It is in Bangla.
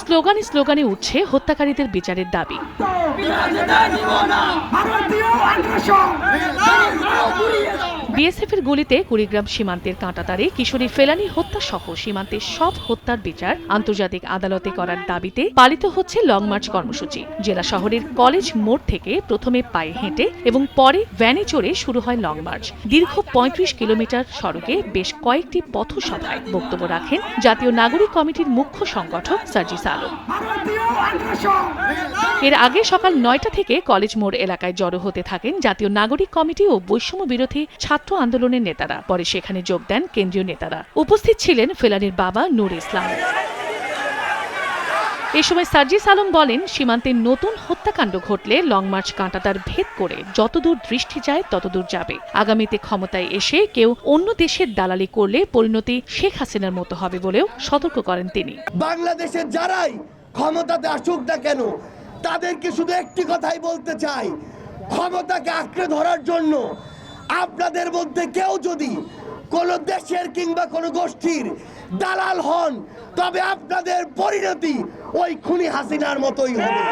স্লোগানে স্লোগানে উঠছে হত্যাকারীদের বিচারের দাবি। এর গুলিতে কুড়িগ্রাম সীমান্তের কাঁটাতারে কিশোরী ফেলানি হত্যা সহ সীমান্তের সব হত্যার বিচার আন্তর্জাতিক আদালতে করার দাবিতে পালিত হচ্ছে লং মার্চ কর্মসূচি। জেলা শহরের কলেজ মোড় থেকে প্রথমে পায়ে হেঁটে এবং পরে ভ্যানে চড়ে শুরু হয় লং মার্চ। দীর্ঘ পঁয়ত্রিশ কিলোমিটার সড়কে বেশ কয়েকটি পথসভায় বক্তব্য রাখেন জাতীয় নাগরিক কমিটির মুখ্য সংগঠক সার্জিস আলম। এর আগে সকাল নয়টা থেকে কলেজ মোড় এলাকায় জড়ো হতে থাকেন জাতীয় নাগরিক কমিটি ও বৈষম্য বিরোধী ছাত্র আন্দোলনের নেতারা। পরে সেখানে যোগ দেন কেন্দ্রীয় নেতারা। উপস্থিত ছিলেন ফেলানির বাবা নূর ইসলাম। এ সময় সার্জিস আলম বলেন, সীমান্তে নতুন হত্যাকাণ্ড ঘটলে লং মার্চ কাঁটাতার ভেদ করে যতদূর দৃষ্টি যায় ততদূর যাবে। আগামীতে ক্ষমতায় এসে কেউ অন্য দেশের দালালি করলে পরিণতি শেখ হাসিনার মতো হবে বলেও সতর্ক করেন তিনি। বাংলাদেশের যারাই ক্ষমতাতে আসুক না কেন, তাদেরকে শুধু একটি কথাই বলতে চাই, ক্ষমতাকে আঁকড়ে ধরার জন্য আপনাদের মধ্যে কেউ যদি কোনো দেশের কিংবা কোনো গোষ্ঠীর দালাল হন, তবে আপনাদের পরিণতি ওই খুনি হাসিনার মতোই হবে।